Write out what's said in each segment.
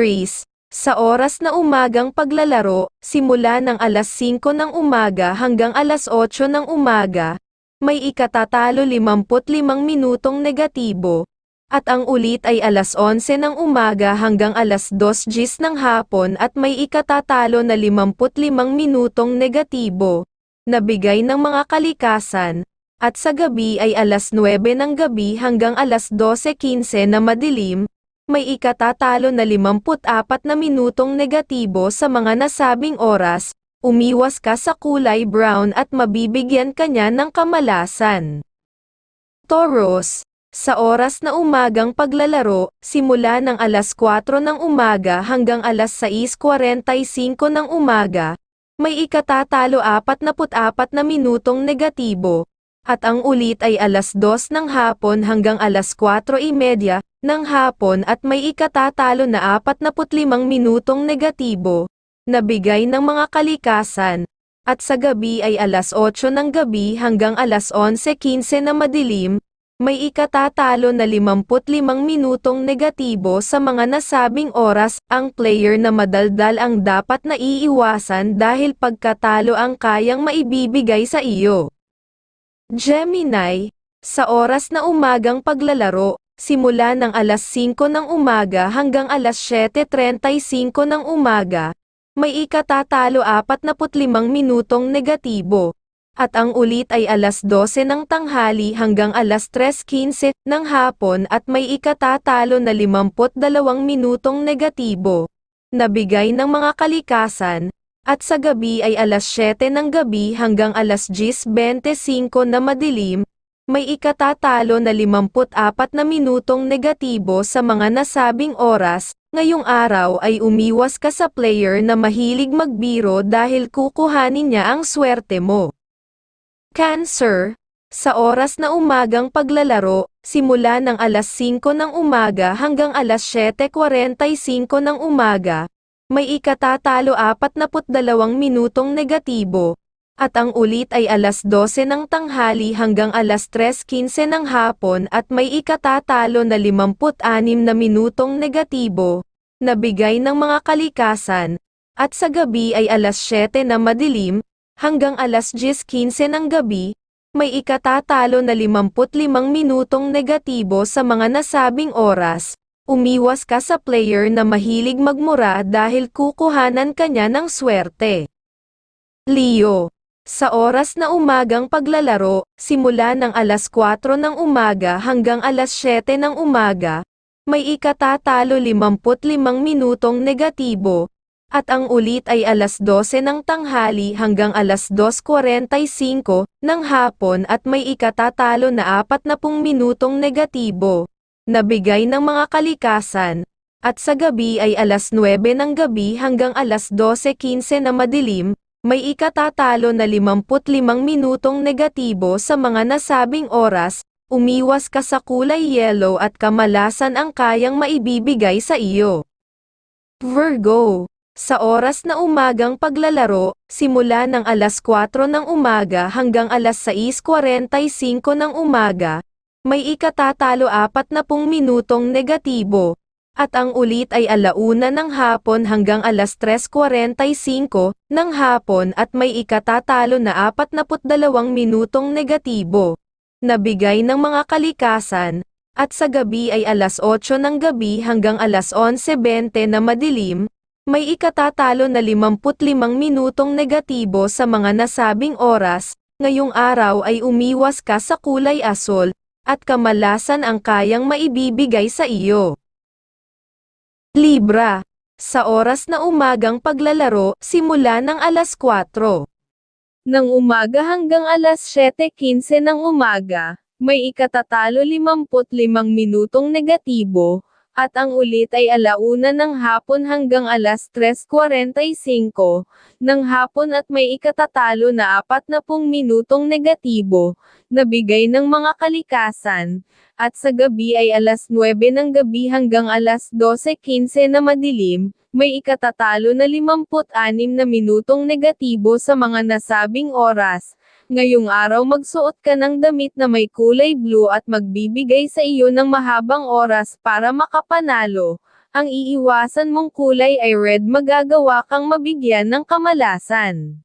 Greece, sa oras na umagang paglalaro, simula ng alas 5 ng umaga hanggang alas 8 ng umaga, may ikatatalo 55 minutong negatibo, at ang ulit ay alas 11 ng umaga hanggang alas 2 gis ng hapon at may ikatatalo na 55 minutong negatibo, na bigay ng mga kalikasan, at sa gabi ay alas 9 ng gabi hanggang alas 12.15 na madilim, may ikatatalo na 54 na minutong negatibo sa mga nasabing oras, umiwas ka sa kulay brown at mabibigyan ka niya ng kamalasan. Taurus, sa oras na umagang paglalaro, simula ng alas 4 ng umaga hanggang alas 6.45 ng umaga, may ikatatalo 44 na minutong negatibo, at ang ulit ay alas 2 ng hapon hanggang alas 4.30 ng hapon at may ikatatalo na 45 minutong negatibo, na bigay ng mga kalikasan, at sa gabi ay alas 8 ng gabi hanggang alas 11.15 na madilim, may ikatatalo na 55 minutong negatibo sa mga nasabing oras, ang player na madaldal ang dapat na iiwasan dahil pagkatalo ang kayang maibibigay sa iyo. Gemini, sa oras na umagang paglalaro, simula ng alas 5 ng umaga hanggang alas 7.35 ng umaga, may ikatatalo 45 minutong negatibo, at ang ulit ay alas 12 ng tanghali hanggang alas 3.15 ng hapon at may ikatatalo na 52 minutong negatibo, na bigay ng mga kalikasan, at sa gabi ay alas 7 ng gabi hanggang alas 10.25 na madilim, may ikatatalo na 54 na minutong negatibo sa mga nasabing oras, ngayong araw ay umiwas ka sa player na mahilig magbiro dahil kukuhanin niya ang swerte mo. Cancer, sa oras na umagang paglalaro, simula ng alas 5 ng umaga hanggang alas 7.45 ng umaga, may ikatatalo 42 minutong negatibo, at ang ulit ay alas 12 ng tanghali hanggang alas 3.15 ng hapon at may ikatatalo na 56 na minutong negatibo, na bigay ng mga kalikasan, at sa gabi ay alas 7 na madilim, hanggang alas 10.15 ng gabi, may ikatatalo na 55 minutong negatibo sa mga nasabing oras, umiwas ka sa player na mahilig magmura dahil kukuhanan kanya ng swerte. Leo sa oras na umagang paglalaro, simula ng alas 4 ng umaga hanggang alas 7 ng umaga, may ikatatalo 55 minutong negatibo, at ang ulit ay alas 12 ng tanghali hanggang alas 2.45 ng hapon at may ikatatalo na 40 minutong negatibo, na bigay ng mga kalikasan, at sa gabi ay alas 9 ng gabi hanggang alas 12.15 na madilim, may ikatatalo na 55 minutong negatibo sa mga nasabing oras, umiwas ka sa kulay yellow at kamalasan ang kayang maibibigay sa iyo. Virgo, sa oras na umagang paglalaro, simula ng alas 4 ng umaga hanggang alas 6.45 ng umaga, may ikatatalo 40 minutong negatibo, at ang ulit ay alauna ng hapon hanggang alas 3.45 ng hapon at may ikatatalo na 42 minutong negatibo, na bigay ng mga kalikasan, at sa gabi ay alas 8 ng gabi hanggang alas 11.20 na madilim, may ikatatalo na 55 minutong negatibo sa mga nasabing oras, ngayong araw ay umiwas ka sa kulay asol, at kamalasan ang kayang maibibigay sa iyo. Libra. Sa oras na umagang paglalaro, simula ng alas 4 ng umaga hanggang alas 7.15 ng umaga, may ikatatalo 55 minutong negatibo, at ang ulit ay alauna ng hapon hanggang alas 3.45 ng hapon at may ikatatalo na 40 minutong negatibo, na bigay ng mga kalikasan, at sa gabi ay alas 9 ng gabi hanggang alas 12.15 na madilim, may ikatatalo na 56 na minutong negatibo sa mga nasabing oras. Ngayong araw magsuot ka ng damit na may kulay blue at magbibigay sa iyo ng mahabang oras para makapanalo. ang iiwasan mong kulay ay red magagawa kang mabigyan ng kamalasan.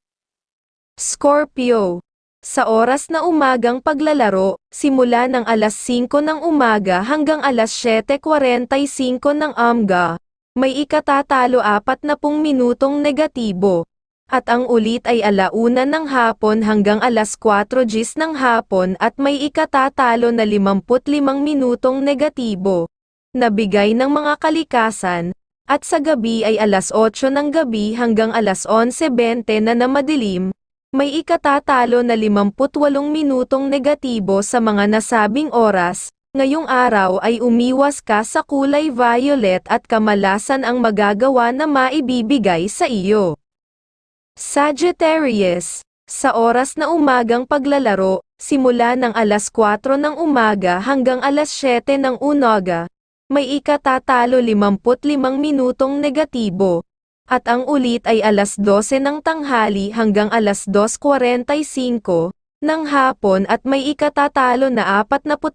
Scorpio. Sa oras na umagang paglalaro, simula ng alas 5 ng umaga hanggang alas 7.45 ng amga, may ikatatalo 40 minutong negatibo. At ang ulit ay alauna ng hapon hanggang alas 4 gis ng hapon at may ikatatalo na 55 minutong negatibo. Nabigay ng mga kalikasan, at sa gabi ay alas 8 ng gabi hanggang alas 11.20 na na madilim, may ikatatalo na 58 minutong negatibo sa mga nasabing oras, ngayong araw ay umiwas ka sa kulay violet at kamalasan ang magagawa na maibibigay sa iyo. Sagittarius, sa oras na umagang paglalaro, simula ng alas 4 ng umaga hanggang alas 7 ng unaga, may ikatatalo 55 minutong negatibo, at ang ulit ay alas 12 ng tanghali hanggang alas 2.45 ng hapon at may ikatatalo na 42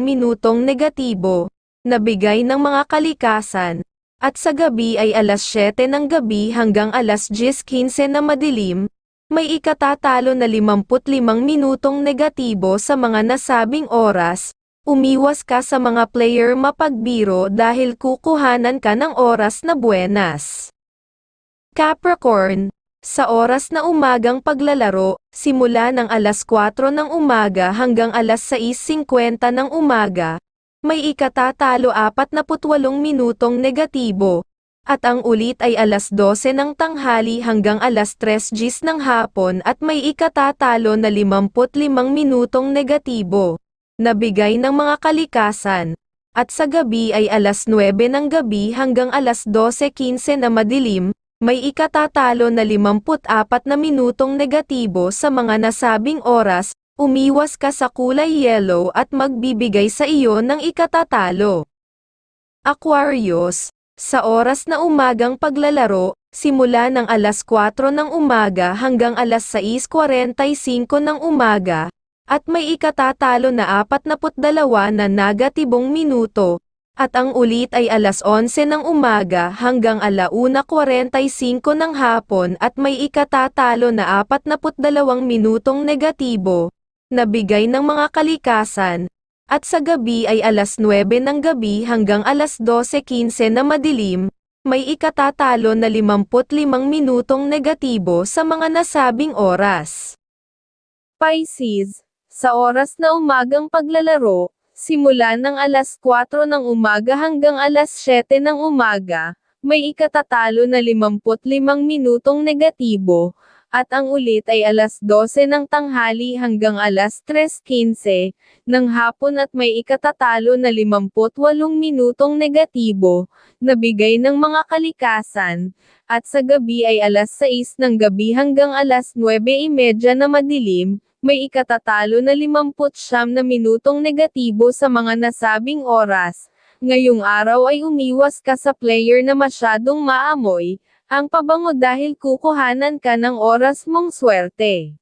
minutong negatibo, nabigay ng mga kalikasan, at sa gabi ay alas 7 ng gabi hanggang alas 10.15 na madilim, may ikatatalo na 55 minutong negatibo sa mga nasabing oras, umiwas ka sa mga player mapagbiro dahil kukuhanan ka ng oras na buenas. Capricorn, sa oras na umagang paglalaro, simula ng alas 4 ng umaga hanggang alas 6.50 ng umaga, may ikatatalo 48 minutong negatibo, at ang ulit ay alas 12 ng tanghali hanggang alas 3 gis ng hapon at may ikatatalo na 55 minutong negatibo, nabigay ng mga kalikasan, at sa gabi ay alas 9 ng gabi hanggang alas 12.15 na madilim, may ikatatalo na 54 na minutong negatibo sa mga nasabing oras, umiwas ka sa kulay yellow at magbibigay sa iyo ng ikatatalo. Aquarius, sa oras na umagang paglalaro, simula ng alas 4 ng umaga hanggang alas 6.45 ng umaga, at may ikatatalo na 42 na negatibong minuto, at ang ulit ay alas 11 ng umaga hanggang alauna 45 ng hapon at may ikatatalo na 42 minutong negatibo, nabigay ng mga kalikasan, at sa gabi ay alas 9 ng gabi hanggang alas 12.15 na madilim, may ikatatalo na 55 minutong negatibo sa mga nasabing oras. Pisces, sa oras na umagang paglalaro, simula ng alas 4 ng umaga hanggang alas 7 ng umaga, may ikatatalo na 55 minutong negatibo, at ang ulit ay alas 12 ng tanghali hanggang alas 3.15 ng hapon at may ikatatalo na 58 minutong negatibo, nabigay ng mga kalikasan, at sa gabi ay alas 6 ng gabi hanggang alas 9.30 na madilim, may ikatatalo na 50 na minutong negatibo sa mga nasabing oras. Ngayong araw ay umiwas ka sa player na masyadong maamoy, ang pabango dahil kukuhanan ka ng oras mong swerte.